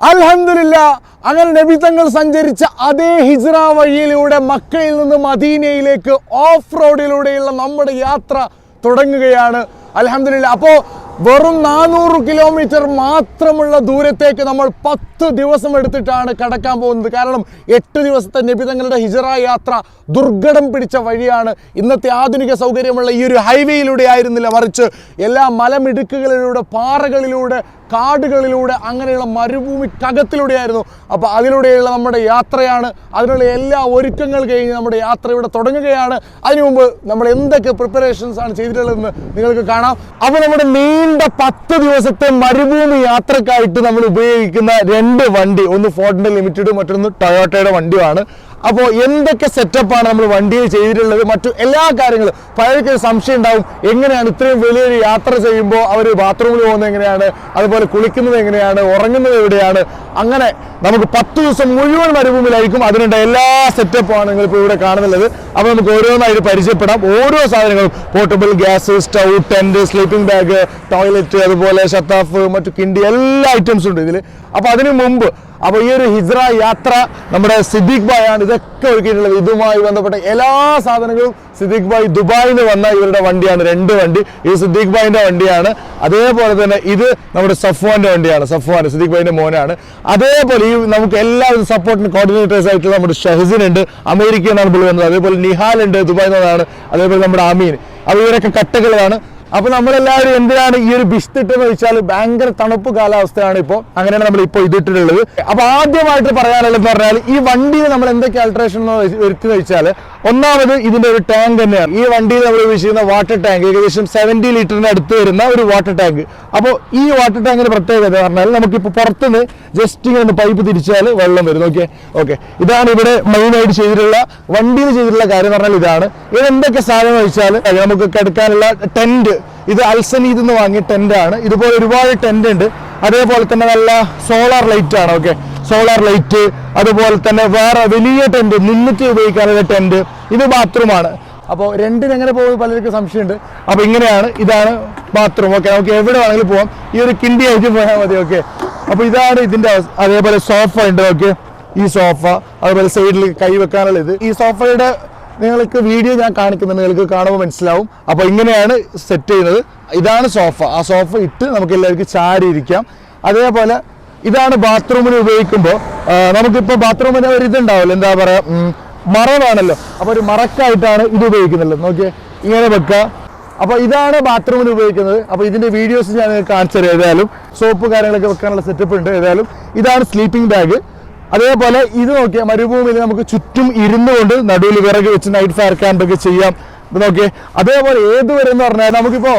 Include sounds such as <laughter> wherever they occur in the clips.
അൽഹംദുലില്ല അങ്ങനെ നബി തങ്ങൾ സഞ്ചരിച്ച അതേ ഹിജ്റ വഴിയിലൂടെ മക്കയിൽ നിന്ന് മദീനയിലേക്ക് ഓഫ് റോഡിലൂടെയുള്ള നമ്മുടെ യാത്ര തുടങ്ങുകയാണ്. അൽഹംദുലില്ല അപ്പോൾ വെറും നാനൂറ് കിലോമീറ്റർ മാത്രമുള്ള ദൂരത്തേക്ക് നമ്മൾ പത്ത് ദിവസം എടുത്തിട്ടാണ് കടക്കാൻ പോകുന്നത്. കാരണം എട്ട് ദിവസത്തെ നബി തങ്ങളുടെ ഹിജറ യാത്ര ദുർഘടം പിടിച്ച വഴിയാണ്. ഇന്നത്തെ ആധുനിക സൗകര്യമുള്ള ഈ ഒരു ഹൈവേയിലൂടെ ആയിരുന്നില്ല. മറിച്ച് എല്ലാ മലമിടുക്കുകളിലൂടെ പാറകളിലൂടെ കാടുകളിലൂടെ അങ്ങനെയുള്ള മരുഭൂമിക്കകത്തിലൂടെയായിരുന്നു. അപ്പോൾ അതിലൂടെയുള്ള നമ്മുടെ യാത്രയാണ്. അതിനുള്ള എല്ലാ ഒരുക്കങ്ങൾ കഴിഞ്ഞ് നമ്മുടെ യാത്ര ഇവിടെ തുടങ്ങുകയാണ്. അതിനു മുമ്പ് നമ്മൾ എന്തൊക്കെ പ്രിപ്പറേഷൻസ് ആണ് ചെയ്തിട്ടുള്ളതെന്ന് നിങ്ങൾക്ക് കാണാം. അപ്പോൾ നമ്മുടെ നീണ്ട പത്ത് ദിവസത്തെ മരുഭൂമി യാത്രക്കായിട്ട് നമ്മൾ ഉപയോഗിക്കുന്ന രണ്ട് വണ്ടി ഒന്ന് ഫോർഡിന്റെ ലിമിറ്റഡ് മറ്റൊന്ന് ടൊയോട്ടയുടെ വണ്ടിയുമാണ്. അപ്പോൾ എന്തൊക്കെ സെറ്റപ്പാണ് നമ്മൾ വണ്ടിയിൽ ചെയ്തിട്ടുള്ളത്? മറ്റു എല്ലാ കാര്യങ്ങളും ഒരു സംശയം ഉണ്ടാവും. എങ്ങനെയാണ് ഇത്രയും വലിയൊരു യാത്ര ചെയ്യുമ്പോൾ അവർ ബാത്റൂമിൽ പോകുന്നത് എങ്ങനെയാണ്? അതുപോലെ കുളിക്കുന്നത് എങ്ങനെയാണ്? ഉറങ്ങുന്നത് എവിടെയാണ്? അങ്ങനെ നമുക്ക് പത്ത് ദിവസം മുഴുവൻ മരുഭൂമിയിലായിരിക്കും അതിനുള്ള എല്ലാ സെറ്റപ്പുമാണ് നിങ്ങളിപ്പോൾ ഇവിടെ കാണുന്നുള്ളത് അപ്പോൾ നമുക്ക് ഓരോന്നായിട്ട് പരിചയപ്പെടാം. ഓരോ സാധനങ്ങളും portable gas stove tent sleeping bag toilet അതുപോലെ ഷത്താഫ് മറ്റു കിണ്ടി എല്ലാ ഐറ്റംസും ഉണ്ട് ഇതിൽ അപ്പോൾ അതിനു മുമ്പ് അപ്പോൾ ഈ ഒരു ഹിജ്ര യാത്ര നമ്മുടെ സിദ്ദീഖ് ഭായ് ആണ് ഇതൊക്കെ ഒരുക്കിയിട്ടുള്ളത്. ഇതുമായി ബന്ധപ്പെട്ട എല്ലാ സാധനങ്ങളും സിദ്ദീഖ് ഭായ് ദുബായിൽ നിന്ന് വന്ന ഇവരുടെ വണ്ടിയാണ്. രണ്ട് വണ്ടി. ഈ സിദ്ദീഖ് ഭായിന്റെ വണ്ടിയാണ്. അതേപോലെ തന്നെ ഇത് നമ്മുടെ സഫ്വാന്റെ വണ്ടിയാണ്. സഫ്വാൻ സിദ്ദീഖ് ഭായിന്റെ മോനാണ്. അതേപോലെ ഈ നമുക്ക് എല്ലാവരും സപ്പോർട്ടിന് കോർഡിനേറ്റേഴ്സ് ആയിട്ടുള്ള നമ്മുടെ ഷഹസിൻ ഉണ്ട് അമേരിക്കയിൽ നിന്നാണ് പുള്ളി വന്നത്. അതേപോലെ നിഹാൽ ഉണ്ട് ദുബായിൽ നിന്നാണ് അതേപോലെ നമ്മുടെ അമീൻ. അപ്പോൾ ഇവരൊക്കെ കട്ടകളാണ്. അപ്പൊ നമ്മളെല്ലാവരും എന്തിനാണ് ഈ ഒരു ബിസ്തിട്ടെന്ന് വെച്ചാൽ ഭയങ്കര തണുപ്പ് കാലാവസ്ഥയാണ് ഇപ്പോൾ അങ്ങനെയാണ് നമ്മൾ ഇപ്പോൾ ഇതിട്ടിട്ടുള്ളത്. അപ്പോൾ ആദ്യമായിട്ട് പറയാനുള്ളത് പറഞ്ഞാൽ ഈ വണ്ടിയിൽ നമ്മൾ എന്തൊക്കെ അൾട്രേഷൻ വരുത്തി വെച്ചാൽ ഒന്നാമത് ഇതിന്റെ ഒരു ടാങ്ക് തന്നെയാണ്. ഈ വണ്ടിയിൽ നമ്മൾ ഉപയോഗിച്ചിരുന്ന വാട്ടർ ടാങ്ക് ഏകദേശം സെവന്റി ലിറ്ററിന് അടുത്ത് വരുന്ന ഒരു വാട്ടർ ടാങ്ക് അപ്പോൾ ഈ വാട്ടർ ടാങ്കിന്റെ പ്രത്യേകത പറഞ്ഞാൽ നമുക്കിപ്പോൾ പുറത്തുനിന്ന് ജസ്റ്റ് ഇങ്ങനെ പൈപ്പ് തിരിച്ചാൽ വെള്ളം വരും. ഓക്കെ ഓക്കെ ഇതാണ് ഇവിടെ മെയിനായിട്ട് ചെയ്തിട്ടുള്ള വണ്ടിയിൽ ചെയ്തിട്ടുള്ള കാര്യം പറഞ്ഞാൽ ഇതാണ്. ഇത് എന്തൊക്കെ സാധനം വെച്ചാൽ നമുക്ക് കിടക്കാനുള്ള ടെന്റ് ഇത് അൽസനീത് നിന്ന് വാങ്ങിയ ആണ്. ഇതുപോലെ ഒരുപാട് ടെന്റ് ഉണ്ട്. അതേപോലെ തന്നെ നല്ല സോളാർ ലൈറ്റ് ആണ്. ഓക്കെ സോളാർ ലൈറ്റ് അതുപോലെ തന്നെ വേറെ വലിയ ടെന്റ് നിന്നിട്ട് ഉപയോഗിക്കാനുള്ള ടെന്റ് ഇത് ബാത്റൂമാണ്. അപ്പോൾ രണ്ടിന് എങ്ങനെ പോകുന്നത് പലർക്കും സംശയമുണ്ട്. അപ്പോൾ ഇങ്ങനെയാണ് ഇതാണ് ബാത്റൂം. ഓക്കെ നമുക്ക് എവിടെ വേണമെങ്കിലും പോകാം ഈ ഒരു കിണ്ടി ആയിട്ട് പോയാൽ മതി ഓക്കെ അപ്പോൾ ഇതാണ് ഇതിന്റെ അതേപോലെ സോഫ ഉണ്ട് ഓക്കെ ഈ സോഫ അതുപോലെ സൈഡിൽ കൈ വെക്കാനുള്ള ഇത്. ഈ സോഫയുടെ നിങ്ങൾക്ക് വീഡിയോ ഞാൻ കാണിക്കുന്നത് നിങ്ങൾക്ക് കാണുമ്പോൾ മനസ്സിലാവും. അപ്പോൾ ഇങ്ങനെയാണ് സെറ്റ് ചെയ്യുന്നത്. ഇതാണ് സോഫ ആ സോഫ ഇട്ട് നമുക്ക് എല്ലാവർക്കും ചാരി ഇരിക്കാം അതേപോലെ ഇതാണ് ബാത്റൂമിൽ ഉപയോഗിക്കുമ്പോൾ നമുക്കിപ്പോൾ ബാത്റൂമിന് ഒരു ഇതുണ്ടാവില്ല എന്താ പറയുക മറവാണല്ലോ. അപ്പോൾ ഒരു മറക്കായിട്ടാണ് ഇത് ഉപയോഗിക്കുന്നുള്ളത് നോക്കിയേ ഇങ്ങനെ വെക്കുക അപ്പോൾ ഇതാണ് ബാത്റൂമിൽ ഉപയോഗിക്കുന്നത്. അപ്പോൾ ഇതിന്റെ വീഡിയോസ് ഞാൻ കാണിച്ചു തരാം ഏതായാലും. സോപ്പ് കാര്യങ്ങളൊക്കെ വെക്കാനുള്ള സെറ്റപ്പ് ഉണ്ട് ഏതായാലും. ഇതാണ് സ്ലീപ്പിംഗ് ബാഗ് അതേപോലെ ഇത് നോക്കിയാൽ മരുഭൂമിയിൽ നമുക്ക് ചുറ്റും ഇരുന്നു കൊണ്ട് നടുവിൽ വിറക് വെച്ച് നൈറ്റ് ഫയർ ക്യാമ്പ് ഒക്കെ ചെയ്യാം. ഇത് നോക്കിയേ അതേപോലെ ഏതുവരെ എന്ന് പറഞ്ഞാൽ നമുക്കിപ്പോ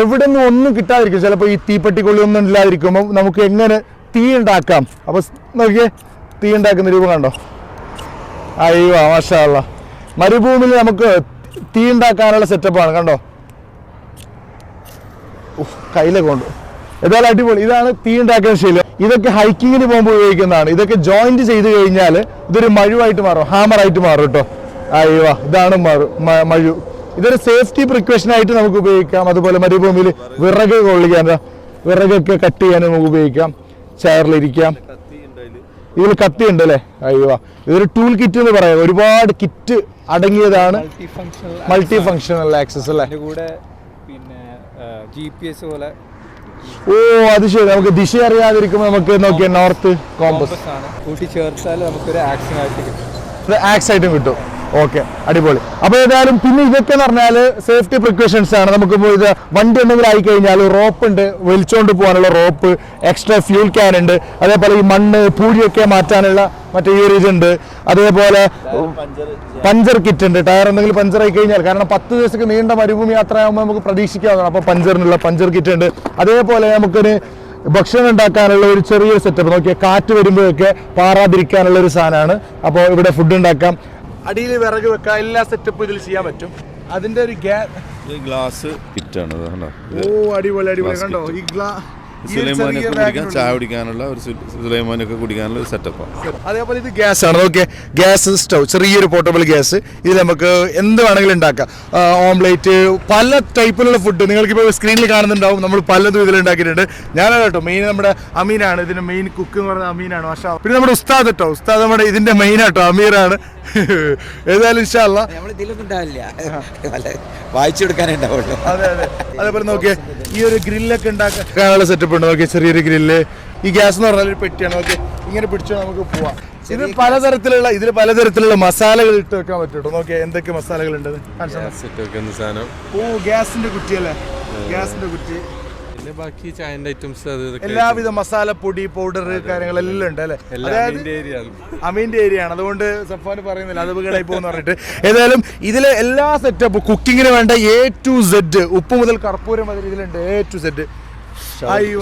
എവിടെ നിന്നും ഒന്നും കിട്ടാതിരിക്കും. ചിലപ്പോൾ ഈ തീപ്പെട്ടിക്കുള്ളി ഒന്നും ഇല്ലാതിരിക്കുമ്പോൾ നമുക്ക് എങ്ങനെ തീ ഉണ്ടാക്കാം. അപ്പോൾ നോക്കിയേ തീ ഉണ്ടാക്കുന്ന രൂപം കണ്ടോ? അയ്യോ മാഷാള്ള മരുഭൂമിയിൽ നമുക്ക് തീ ഉണ്ടാക്കാനുള്ള സെറ്റപ്പാണ് കണ്ടോ? കയ്യിലെ കൊണ്ട് ഏതായാലും അടിപൊളി. ഇതാണ് തീ ഉണ്ടാക്കുന്ന ശീലം. ഇതൊക്കെ ഹൈക്കിങ്ങിന് പോകുമ്പോൾ ഉപയോഗിക്കുന്നതാണ്. ഇതൊക്കെ ജോയിന്റ് ചെയ്ത് കഴിഞ്ഞാൽ ഇതൊരു മഴുവായിട്ട് മാറും. ഹാമറായിട്ട് മാറും കേട്ടോ. അയ്യോ ഇതാണ് മഴു. ഇതൊരു സേഫ്റ്റി പ്രിക്കോഷൻ ആയിട്ട് നമുക്ക് ഉപയോഗിക്കാം. അതുപോലെ മരുഭൂമിയിൽ വിറക് കൊള്ളിക്കാൻ വിറകൊക്കെ കട്ട് ചെയ്യാൻ നമുക്ക് ഉപയോഗിക്കാം. ചെയറിലിരിക്കാം. ഇതിൽ കത്തി ഉണ്ട് അല്ലേ അയ്യോ ഇതൊരു ടൂൾ കിറ്റ് എന്ന് പറയാം. ഒരുപാട് കിറ്റ് അടങ്ങിയതാണ് മൾട്ടി ഫങ്ഷണൽ ആക്സസ് അല്ലേ കൂടെ പിന്നെ ജി പി എസ് പോലെ ഓ അത് ശരി. നമുക്ക് ദിശ അറിയാതിരിക്കുമ്പോൾ നമുക്ക് നോക്കിയാൽ നോർത്ത് കോമ്പസ് ആണ്. കൂട്ടി ചേർത്താൽ നമുക്കൊരു ആക്ഷൻ ആയിട്ട് കിട്ടും. ആക്സ് ആയിട്ടും കിട്ടും. ഓക്കെ അടിപൊളി. അപ്പൊ ഏതായാലും പിന്നെ ഇതൊക്കെ എന്ന് പറഞ്ഞാൽ സേഫ്റ്റി പ്രിക്കോഷൻസ് ആണ്. നമുക്ക് ഇത് വണ്ടി എന്തെങ്കിലും ആയി കഴിഞ്ഞാൽ റോപ്പ് ഉണ്ട്. വലിച്ചോണ്ട് പോകാനുള്ള റോപ്പ് എക്സ്ട്രാ ഫ്യൂൽ ക്യാൻ ഉണ്ട്. അതേപോലെ ഈ മണ്ണ് പൂഴിയൊക്കെ മാറ്റാനുള്ള മറ്റേ ഈ ഒരു ഇതുണ്ട്. അതേപോലെ പഞ്ചർ കിറ്റ് ഉണ്ട്. ടയർ എന്തെങ്കിലും പഞ്ചർ ആയി കഴിഞ്ഞാൽ കാരണം പത്ത് ദിവസത്തേക്ക് നീണ്ട മരുഭൂമി യാത്ര ആകുമ്പോൾ നമുക്ക് പ്രതീക്ഷിക്കാവുന്നതാണ്. അപ്പോൾ പഞ്ചറിനുള്ള പഞ്ചർ കിറ്റ് ഉണ്ട്. അതേപോലെ നമുക്കൊരു ഭക്ഷണം ഉണ്ടാക്കാനുള്ള ഒരു ചെറിയ സെറ്റപ്പ് നോക്കിയാൽ കാറ്റ് വരുമ്പോഴൊക്കെ പാറാതിരിക്കാനുള്ള ഒരു സാധനമാണ്. അപ്പോൾ ഇവിടെ ഫുഡ് ഉണ്ടാക്കാം. അടിയിൽ വിറക് വെക്കാം എല്ലാ സെറ്റപ്പും ഇതിൽ ചെയ്യാൻ പറ്റും. അതിന്റെ ഒരു ഗ്യാ ഗ്ലാസ് കിറ്റാണ്? ഓ അടിപൊളി അടിപൊളി. കണ്ടോ? ഈ ഗ്ലാ സുലൈമാനൊക്കെ കുടിക്കാൻ. ചായ കുടിക്കാനുള്ള ഒരു സുലൈമാനൊക്കെ കുടിക്കാനുള്ള ഒരു സെറ്റപ്പാണ് അതേപോലെ ഇത് ഗ്യാസ് ആണ്. ഓക്കെ ഗ്യാസ് സ്റ്റൗ ചെറിയൊരു പോർട്ടബിൾ ഗ്യാസ്. ഇതിൽ നമുക്ക് എന്ത് വേണമെങ്കിലും ഉണ്ടാക്കാം. ഓംലേറ്റ് പല ടൈപ്പിലുള്ള ഫുഡ് നിങ്ങൾക്ക് ഇപ്പോൾ സ്ക്രീനിൽ കാണുന്നുണ്ടാവും. നമ്മൾ പലതും ഇതിൽ ഉണ്ടാക്കിയിട്ടുണ്ട്. ഞാനാണ് കേട്ടോ മെയിൻ നമ്മുടെ അമീനാണ് ഇതിന്റെ മെയിൻ കുക്ക് എന്ന് പറയുന്നത് അമീനാണ് പക്ഷേ പിന്നെ നമ്മുടെ ഉസ്താദ് കേട്ടോ ഉസ്താദ് നമ്മുടെ ഇതിന്റെ മെയിൻ ആട്ടോ അമീറാണ് <laughs> ഏതായാലും ഇഷ്ടമല്ല വായിച്ചു കൊടുക്കാനേ ഉണ്ടാവുള്ളൂ. അതെ അതെ. അതേപോലെ നോക്കിയേ. ഈ ഒരു ഗ്രില്ലൊക്കെ ഉണ്ടാക്കാനുള്ള സെറ്റപ്പ് ഉണ്ട്. നോക്കിയേ ചെറിയൊരു ഗ്രില്ല്. ഈ ഗ്യാസ് എന്ന് പറഞ്ഞാൽ ഒരു പെട്ടിയാണ്. ഓക്കെ ഇങ്ങനെ പിടിച്ചോ നമുക്ക് പോവാം. ഇത് പലതരത്തിലുള്ള ഇതിൽ പലതരത്തിലുള്ള മസാലകൾ ഇട്ട് വെക്കാൻ പറ്റും. നോക്കിയേ എന്തൊക്കെ മസാലകൾ ഉണ്ട് ഓ ഗ്യാസിന്റെ കുറ്റിയല്ലേ ഗ്യാസിന്റെ കുറ്റി. പിന്നെ ബാക്കി ചായന്റെ ഐറ്റംസ് അത് ഇതൊക്കെ എല്ലാവിധ മസാല പൊടി പൗഡർ കാര്യങ്ങളെല്ലാം ഉണ്ട് അല്ലേ എല്ലാം അതായത് അതിന്റെ ഏരിയ ആണ് അമീന്റെ ഏരിയ ആണ് അതുകൊണ്ട് സഫാൻ പറയുന്നില്ല അത് വീടായി പോകുന്ന പറഞ്ഞിട്ട്. ഏതായാലും ഇതിലെ എല്ലാ സെറ്റപ്പ് കുക്കിങ്ങിന് വേണ്ട എ ടു സെഡ് ഉപ്പ് മുതൽ കർപ്പൂരം വരെ ഇതിലുണ്ട്. A to Z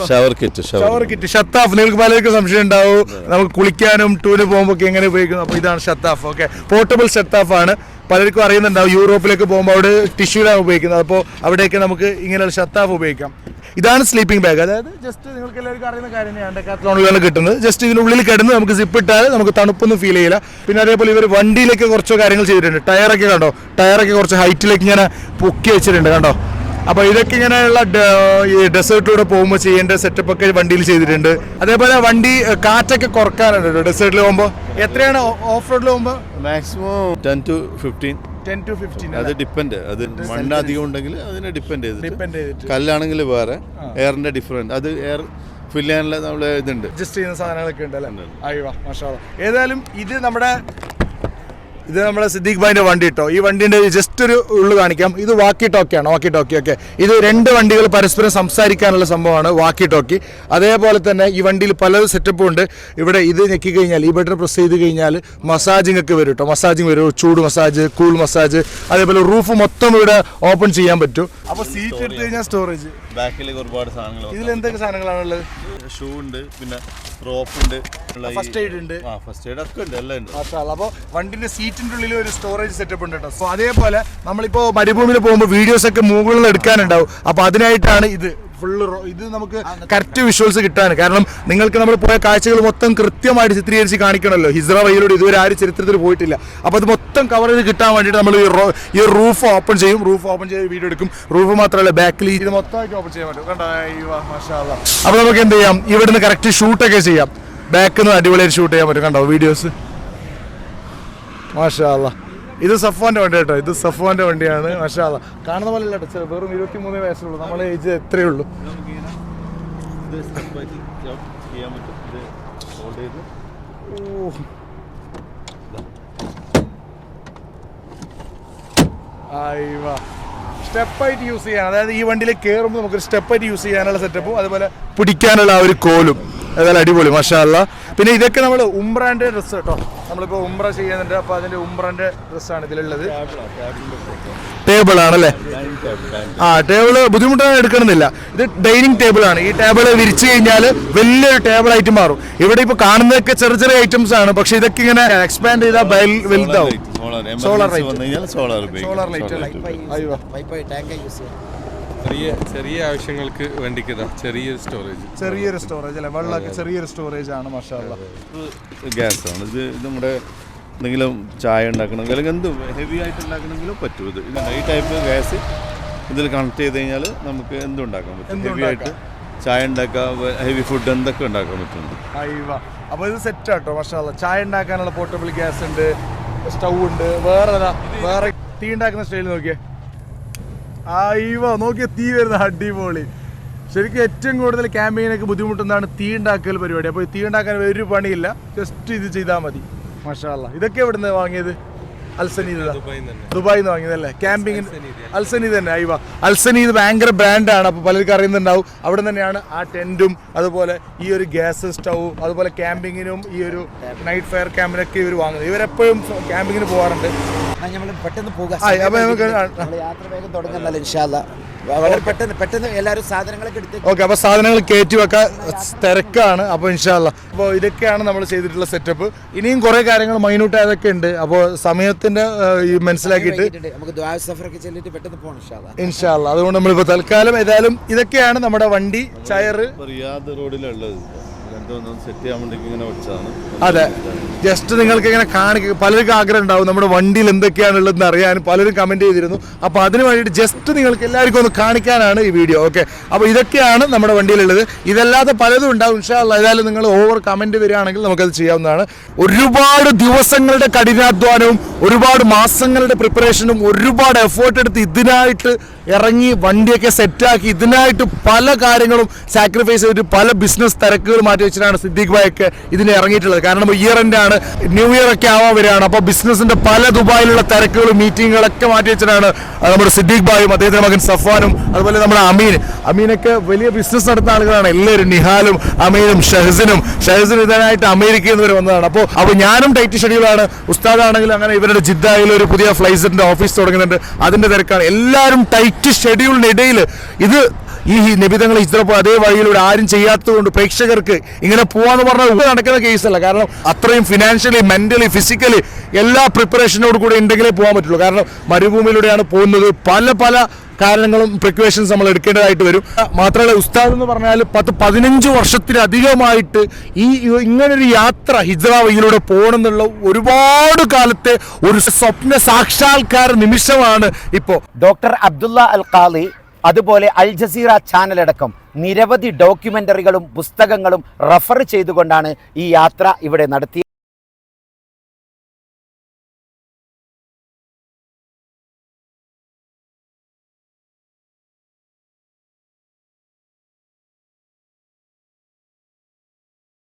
shower kit shower shower kit ഷത്താഫ് നിങ്ങൾക്ക് പലർക്കും സംശയം ഉണ്ടാവും. നമുക്ക് കുളിക്കാനും ടൂന് പോകുമ്പോൾ ഒക്കെ എങ്ങനെ ഉപയോഗിക്കുന്നു? അപ്പോൾ ഇതാണ് ഷത്താഫ് ഓക്കെ പോർട്ടബിൾ ഷത്താഫ് ആണ് പലർക്കും അറിയുന്നുണ്ടാവും യൂറോപ്പിലേക്ക് പോകുമ്പോൾ അവിടെ ടിഷ്യൂലാണ് ഉപയോഗിക്കുന്നത്. അപ്പോൾ അവിടെയൊക്കെ നമുക്ക് ഇങ്ങനെയുള്ള ഷത്താഫ് ഉപയോഗിക്കാം. ഇതാണ് സ്ലീപ്പിംഗ് ബാഗ് അതായത് ജസ്റ്റ് നിങ്ങൾക്ക് എല്ലാവർക്കും അറിയുന്ന കാര്യം തന്നെയാണ്. ഡെക്കാത്ലോണിലാണ് കിട്ടുന്നത്. ജസ്റ്റ് ഇതിനുള്ളിൽ കിടന്ന് നമുക്ക് സിപ്പ് ഇട്ടാൽ നമുക്ക് തണുപ്പൊന്നും ഫീൽ ചെയ്യില്ല. പിന്നെ അതേപോലെ ഇവർ വണ്ടിയിലേക്ക് കുറച്ച് കാര്യങ്ങൾ ചെയ്തിട്ടുണ്ട്. ടയറൊക്കെ കണ്ടോ? ടയറൊക്കെ കുറച്ച് ഹൈറ്റിലേക്ക് ഇങ്ങനെ പൊക്കി വെച്ചിട്ടുണ്ട് കണ്ടോ? അപ്പോൾ ഇതൊക്കെ ഇങ്ങനെയുള്ള ഈ ഡെസേർട്ടിലൂടെ പോകുമ്പോൾ ചെയ്യേണ്ട സെറ്റപ്പ് ഒക്കെ വണ്ടിയിൽ ചെയ്തിട്ടുണ്ട്. അതേപോലെ വണ്ടി കാറ്റൊക്കെ കുറക്കാറുണ്ട് ഡെസേർട്ടിൽ പോകുമ്പോൾ എത്രയാണ് ഓഫ് റോഡിൽ പോകുമ്പോൾ maximum ten to fifteen ten to fifteen അത് ഡിപ്പെൻഡ് അത് മണ്ണ് അധികം ഉണ്ടെങ്കിൽ അതിനെ ഡിപ്പെൻഡ് ചെയ്ത് ഡിപ്പെൻഡ് ചെയ്തിട്ട്. കല്ലാണെങ്കിൽ വേറെ എയറിന്റെ ഡിഫറന്റ് അത് എയർ ഫില്ല് ചെയ്യാനുള്ള നമ്മൾ ഇതുണ്ട്. അഡ്ജസ്റ്റ് ചെയ്യുന്ന സാധനങ്ങളൊക്കെ ഉണ്ട് അല്ലേ അയ്യോ മാഷാ ഏതായാലും ഇത് നമ്മുടെ ഇത് നമ്മുടെ സിദ്ദീഖ് ഭായിന്റെ വണ്ടി കേട്ടോ ഈ വണ്ടിന്റെ ജസ്റ്റ് ഒരു ഉള്ളു കാണിക്കാം. ഇത് വാക്കി ടോക്കിയാണ് വാക്കി ടോക്കി ഓക്കെ. ഇത് രണ്ട് വണ്ടികൾ പരസ്പരം സംസാരിക്കാനുള്ള സംഭവമാണ് വാക്കി ടോക്കി അതേപോലെ തന്നെ ഈ വണ്ടിയിൽ പല സെറ്റപ്പും ഉണ്ട്. ഇവിടെ ഇത് ഞെക്കി കഴിഞ്ഞാൽ ഈ ബട്ടൺ പ്രസ് ചെയ്ത് കഴിഞ്ഞാൽ മസാജിങ് ഒക്കെ വരും കേട്ടോ മസാജിങ് വരും. ചൂട് മസാജ് കൂൾ മസാജ് അതേപോലെ റൂഫ് മൊത്തം ഇവിടെ ഓപ്പൺ ചെയ്യാൻ പറ്റും. അപ്പോൾ സീറ്റ് എടുത്തു കഴിഞ്ഞാൽ സ്റ്റോറേജ് ബാക്കിലേക്ക് ഒരുപാട് സാധനങ്ങൾ ഇതിൽ എന്തൊക്കെ സാധനങ്ങളാണുള്ളത് ഷൂ ഉണ്ട് പിന്നെ റോപ്പ് ഉണ്ട് ഫസ്റ്റ് എയ്ഡ് ഉണ്ട്. ആ ഫസ്റ്റ് എയ്ഡ് ഒക്കെ ഉണ്ട് എല്ലാം ഉണ്ട്. അപ്പോൾ വണ്ടിന്റെ സീറ്റിന്റെ ഉള്ളിൽ ഒരു സ്റ്റോറേജ് സെറ്റപ്പ് ഉണ്ട് കേട്ടോ സോ അതേപോലെ നമ്മളിപ്പോ മരുഭൂമിയിൽ പോകുമ്പോൾ വീഡിയോസ് ഒക്കെ മുകളിൽ എടുക്കാനുണ്ടാവും. അപ്പോൾ അതിനായിട്ടാണ് ഇത് ഫുള്ള് ഇത് നമുക്ക് കറക്റ്റ് വിഷ്വൽസ് കിട്ടാൻ. കാരണം നിങ്ങൾക്ക് നമ്മൾ പോയ കാഴ്ചകൾ മൊത്തം കൃത്യമായിട്ട് ചിത്രീകരിച്ച് കാണിക്കണമല്ലോ. ഹിസ്ര വഴിയിലൂടെ ഇതുവരെ ആരും ചരിത്രത്തിൽ പോയിട്ടില്ല. അപ്പോൾ അത് മൊത്തം കവർ ചെയ്ത് കിട്ടാൻ വേണ്ടിയിട്ട് നമ്മൾ ഈ റോ- ഈ റൂഫ് ഓപ്പൺ ചെയ്യും. റൂഫ് ഓപ്പൺ ചെയ്ത് വീഡിയോ എടുക്കും. റൂഫ് മാത്രമല്ല ബാക്കിൽ ഇത് മൊത്തമായിട്ട് ഓപ്പൺ ചെയ്യാൻ പറ്റും. കണ്ടോ? മാഷാ അപ്പോൾ നമുക്ക് എന്ത് ചെയ്യാം? ഇവിടുന്ന് കറക്റ്റ് ഷൂട്ടൊക്കെ ചെയ്യാം. ബാക്കിൽ നിന്ന് അടിപൊളിയായിട്ട് ഷൂട്ട് ചെയ്യാൻ പറ്റും. കണ്ടോ? വീഡിയോസ് മാഷാല്ല ഇത് സഫോന്റെ വണ്ടി കേട്ടോ. ഇത് സഫോന്റെ വണ്ടിയാണ്. മഷാല കാണുന്ന പോലെ അല്ല വെറും ഇരുപത്തി മൂന്ന് വയസ്സുള്ളൂ. നമ്മളെ ഏജ് എത്രയേ ഉള്ളൂ. സ്റ്റെപ്പായിട്ട് യൂസ് ചെയ്യാൻ. അതായത് ഈ വണ്ടിയിൽ കയറുമ്പോൾ നമുക്ക് സ്റ്റെപ്പായിട്ട് യൂസ് ചെയ്യാനുള്ള സെറ്റപ്പും അതുപോലെ പിടിക്കാനുള്ള ആ ഒരു കോലും അതായത് അടിപൊളി മഷാല്ല പിന്നെ ഇതൊക്കെ നമ്മൾ ഉംബ്രാന്റെ ഡ്രസ്സ് കേട്ടോ. നമ്മളിപ്പോൾ ഉംബ്ര ചെയ്യുന്നുണ്ട്. അപ്പോൾ അതിന്റെ ഉംബ്രാന്റെ ഡ്രസ്സാണ് ഇതിലുള്ളത്. ടേബിൾ ആണല്ലേ ആ ടേബിൾ ബുദ്ധിമുട്ടാണ് എടുക്കണമെന്നില്ല. ഇത് ഡൈനിങ് ടേബിൾ ആണ് ഈ ടേബിൾ വിരിച്ചു കഴിഞ്ഞാൽ വലിയൊരു ടേബിൾ ആയിട്ട് മാറും. ഇവിടെ ഇപ്പോൾ കാണുന്നതൊക്കെ ചെറിയ ചെറിയ ഐറ്റംസ് ആണ്. പക്ഷെ ഇതൊക്കെ ഇങ്ങനെ എക്സ്പാൻഡ് ചെയ്താൽ വലുതാവും. Solar light light. Light solar solar light അയ്യോ ചെറിയ ചെറിയ ആവശ്യങ്ങൾക്ക് വേണ്ടിക്കതാ ചെറിയൊരു സ്റ്റോറേജ് ചെറിയൊരു സ്റ്റോറേജ് അല്ലേ? വെള്ളമൊക്കെ ചെറിയൊരു സ്റ്റോറേജ് ആണ് മഷാല്ല ഗ്യാസ് ആണ് ഇത് നമ്മുടെ എന്തെങ്കിലും ചായ ഉണ്ടാക്കണമെങ്കിൽ അല്ലെങ്കിൽ എന്തും ഹെവി ആയിട്ട് ഉണ്ടാക്കണമെങ്കിലും പറ്റും ഇത്. ഈ ടൈപ്പ് ഗ്യാസ് ഇതിൽ കണക്ട് ചെയ്ത് കഴിഞ്ഞാൽ നമുക്ക് എന്തും ഉണ്ടാക്കാൻ പറ്റും. ഹെവി ആയിട്ട് ചായ ഉണ്ടാക്കാം ഹെവി ഫുഡ് എന്തൊക്കെ ഉണ്ടാക്കാൻ പറ്റും അപ്പൊ അപ്പോൾ ഇത് സെറ്റ് ആട്ടോ മഷാല്ല ചായ ഉണ്ടാക്കാനുള്ള പോർട്ടബിൾ ഗ്യാസ് ഉണ്ട് സ്റ്റൗ ഉണ്ട് വേറെ വേറെ തീ ഉണ്ടാക്കുന്ന സ്റ്റൈൽ നോക്കിയേ. അയ്യവ നോക്കിയ തീ വരുന്ന അടിപൊളി. ശരിക്കും ഏറ്റവും കൂടുതൽ ക്യാമ്പയിനൊക്കെ ബുദ്ധിമുട്ടുന്നതാണ് തീ ഉണ്ടാക്കൽ പരിപാടി. അപ്പോൾ ഈ തീ ഉണ്ടാക്കാൻ ഒരു പണിയില്ല. ജസ്റ്റ് ഇത് ചെയ്താൽ മതി. മഷാല്ല ഇതൊക്കെ എവിടുന്ന് വാങ്ങിയത്? അൽസനീത ദുബായിൽ വാങ്ങിയത് നിന്ന് വാങ്ങിയതല്ലേ ക്യാമ്പിങ്ങിന് അൽസനീദ് തന്നെ. അയ്യ അൽസനീദ് ഭയങ്കര ബ്രാൻഡാണ് അപ്പോൾ പലർക്കും അറിയുന്നുണ്ടാവും. അവിടെ തന്നെയാണ് ആ ടെന്റും അതുപോലെ ഈ ഒരു ഗ്യാസ് സ്റ്റൗവും അതുപോലെ ക്യാമ്പിങ്ങിനും ഈ ഒരു നൈറ്റ് ഫയർ ക്യാമ്പിനൊക്കെ ഇവർ വാങ്ങുന്നത്. ഇവരെപ്പോഴും ക്യാമ്പിങ്ങിന് പോകാറുണ്ട്. നമ്മൾ പെട്ടെന്ന് യാത്ര വേഗം തുടങ്ങുന്നല്ലോ ഇൻഷാല്ല വളരെ പെട്ടെന്ന് പെട്ടെന്ന് എല്ലാവരും സാധനങ്ങളൊക്കെ എടുത്ത് ഓക്കെ അപ്പോൾ സാധനങ്ങൾ കയറ്റി വെക്കാൻ തിരക്കാണ്. അപ്പോൾ ഇൻഷാല്ല അപ്പോൾ ഇതൊക്കെയാണ് നമ്മൾ ചെയ്തിട്ടുള്ള സെറ്റപ്പ് ഇനിയും കുറേ കാര്യങ്ങൾ മൈന്യൂട്ട് ആയതൊക്കെ ഉണ്ട്. അപ്പോൾ സമയത്തിന്റെ മനസ്സിലാക്കിയിട്ട് നമുക്ക് ദ്വാ സഫറൊക്കെ ചെല്ലിട്ട് പെട്ടെന്ന് പോകണം ഇൻഷാല്ലാ അതുകൊണ്ട് നമ്മളിപ്പോൾ തൽക്കാലം ഏതായാലും ഇതൊക്കെയാണ് നമ്മുടെ വണ്ടി ചയറ് റിയാദ് റോഡിലുള്ളത് അതെ. ജസ്റ്റ് നിങ്ങൾക്ക് ഇങ്ങനെ കാണിക്കുക പലർക്കും ആഗ്രഹം ഉണ്ടാവും നമ്മുടെ വണ്ടിയിൽ എന്തൊക്കെയാണുള്ളതെന്ന് അറിയാനും പലരും കമന്റ് ചെയ്തിരുന്നു. അപ്പോൾ അതിന് വേണ്ടിയിട്ട് ജസ്റ്റ് നിങ്ങൾക്ക് എല്ലാവർക്കും ഒന്ന് കാണിക്കാനാണ് ഈ വീഡിയോ ഓക്കെ അപ്പോൾ ഇതൊക്കെയാണ് നമ്മുടെ വണ്ടിയിലുള്ളത്. ഇതല്ലാതെ പലതും ഉണ്ടാവും. ഇൻഷാല്ല ഏതായാലും നിങ്ങൾ ഓവർ കമന്റ് വരികയാണെങ്കിൽ നമുക്കത് ചെയ്യാവുന്നതാണ്. ഒരുപാട് ദിവസങ്ങളുടെ കഠിനാധ്വാനവും ഒരുപാട് മാസങ്ങളുടെ പ്രിപ്പറേഷനും ഒരുപാട് എഫേർട്ട് എടുത്ത് ഇതിനായിട്ട് ഇറങ്ങി വണ്ടിയൊക്കെ സെറ്റാക്കി ഇതിനായിട്ട് പല കാര്യങ്ങളും സാക്രിഫൈസ് ചെയ്തിട്ട് പല ബിസിനസ് തിരക്കുകൾ മാറ്റി വെച്ചിട്ടാണ് സിദ്ദീഖ് ഭായൊക്കെ ഇതിന് ഇറങ്ങിയിട്ടുള്ളത്. കാരണം ഇയർ എൻഡ് ആണ് ന്യൂ ഇയർ ഒക്കെ ആവാൻ വരികയാണ്. അപ്പോൾ ബിസിനസിന്റെ പല ദുബായിലുള്ള തിരക്കുകളും മീറ്റിങ്ങുകളൊക്കെ മാറ്റി വെച്ചിട്ടാണ് നമ്മുടെ സിദ്ദീഖ് ഭായും അദ്ദേഹത്തിന്റെ മകൻ സഫാനും അതുപോലെ നമ്മുടെ അമീൻ. അമീനൊക്കെ വലിയ ബിസിനസ് നടത്തുന്ന ആളുകളാണ്. എല്ലാവരും നിഹാലും അമീനും ഷഹസിനും. ഷഹസിനും ഇതിനായിട്ട് അമേരിക്കയിൽ നിന്ന് വരെ വന്നതാണ്. അപ്പോൾ അപ്പോൾ ഞാനും ടൈറ്റ് ഷെഡ്യൂളാണ് ഉസ്താദാണെങ്കിലും അങ്ങനെ ഇവരുടെ ജിദ്ദയിൽ ഒരു പുതിയ ഫ്ലൈസറിന്റെ ഓഫീസ് തുടങ്ങുന്നുണ്ട്. അതിന്റെ തിരക്കാണ്. എല്ലാവരും ടൈറ്റ് ഷെഡ്യൂളിനിടയിൽ ഇത് ഈ നിബിധങ്ങൾ ഇത്ര അതേ വഴിയിലൂടെ ആരും ചെയ്യാത്തത് കൊണ്ട് പ്രേക്ഷകർക്ക് ഇങ്ങനെ പോവാന്ന് പറഞ്ഞാൽ ഉള്ള നടക്കുന്ന കേസല്ല. കാരണം അത്രയും ഫിനാൻഷ്യലി മെന്റലി ഫിസിക്കലി എല്ലാ പ്രിപ്പറേഷനോട് കൂടെ ഉണ്ടെങ്കിലേ പോകാൻ പറ്റുള്ളൂ. കാരണം മരുഭൂമിയിലൂടെയാണ് പോകുന്നത്. പല പല കാരണങ്ങളും പ്രിക്വേഷൻസ് നമ്മൾ എടുക്കേണ്ടതായിട്ട് വരും. മാത്രമല്ല ഉസ്താദ് എന്ന് പറഞ്ഞാൽ പത്ത് പതിനഞ്ച് വർഷത്തിലധികമായിട്ട് ഈ ഇങ്ങനൊരു യാത്ര ഹിജ്റ വഴിയിലൂടെ പോകണമെന്നുള്ള ഒരുപാട് കാലത്തെ ഒരു സ്വപ്ന സാക്ഷാത്കാര നിമിഷമാണ് ഇപ്പോൾ ഡോക്ടർ അബ്ദുള്ള അൽ ഖാലി അതുപോലെ അൽ ജസീറ ചാനലടക്കം നിരവധി ഡോക്യുമെന്ററികളും പുസ്തകങ്ങളും റഫർ ചെയ്തുകൊണ്ടാണ് ഈ യാത്ര ഇവിടെ നടത്തിയത്.